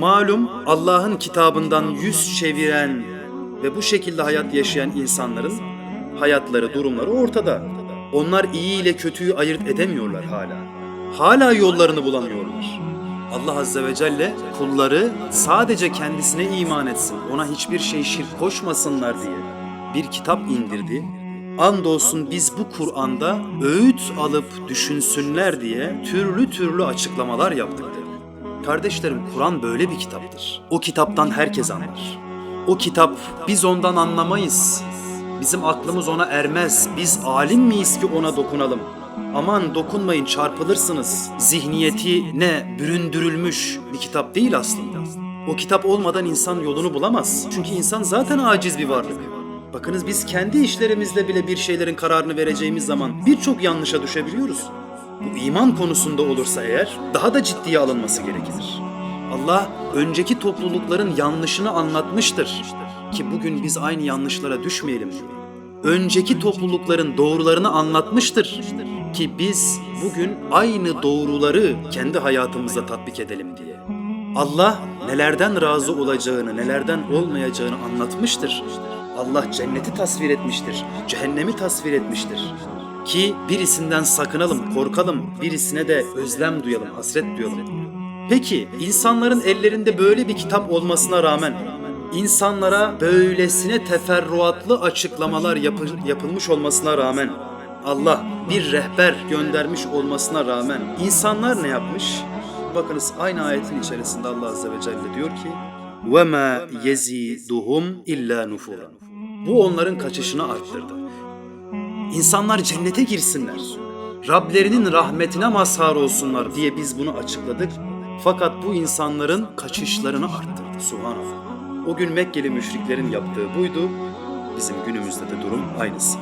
Malum Allah'ın kitabından yüz çeviren ve bu şekilde hayat yaşayan insanların hayatları, durumları ortada. Onlar iyi ile kötüyü ayırt edemiyorlar hala. Hala yollarını bulamıyorlar. Allah Azze ve Celle kulları sadece kendisine iman etsin, ona hiçbir şey şirk koşmasınlar diye bir kitap indirdi. Andolsun biz bu Kur'an'da öğüt alıp düşünsünler diye türlü türlü açıklamalar yaptık dedi. Kardeşlerim Kur'an böyle bir kitaptır. O kitaptan herkes anlar. O kitap biz ondan anlamayız. Bizim aklımız ona ermez. Biz alim miyiz ki ona dokunalım? Aman dokunmayın çarpılırsınız. Zihniyeti ne büründürülmüş bir kitap değil aslında. O kitap olmadan insan yolunu bulamaz. Çünkü insan zaten aciz bir varlık. Bakınız biz kendi işlerimizde bile bir şeylerin kararını vereceğimiz zaman birçok yanlışa düşebiliyoruz. Bu iman konusunda olursa eğer daha da ciddiye alınması gerekir. Allah önceki toplulukların yanlışını anlatmıştır ki bugün biz aynı yanlışlara düşmeyelim. Önceki toplulukların doğrularını anlatmıştır ki biz bugün aynı doğruları kendi hayatımıza tatbik edelim diye. Allah nelerden razı olacağını, nelerden olmayacağını anlatmıştır. Allah cenneti tasvir etmiştir, cehennemi tasvir etmiştir. Ki birisinden sakınalım, korkalım, birisine de özlem duyalım, hasret duyalım. Peki insanların ellerinde böyle bir kitap olmasına rağmen insanlara böylesine teferruatlı açıklamalar yapı- yapılmış olmasına rağmen Allah bir rehber göndermiş olmasına rağmen insanlar ne yapmış? Bakınız aynı ayetin içerisinde Allah Azze ve Celle diyor ki وَمَا يَزِيدُهُمْ اِلَّا نُفُورًا Bu onların kaçışını arttırdı. İnsanlar cennete girsinler. Rablerinin rahmetine mazhar olsunlar diye biz bunu açıkladık. Fakat bu insanların kaçışlarını arttırdı. Subhanallah. O gün Mekkeli müşriklerin yaptığı buydu. Bizim günümüzde de durum aynısı.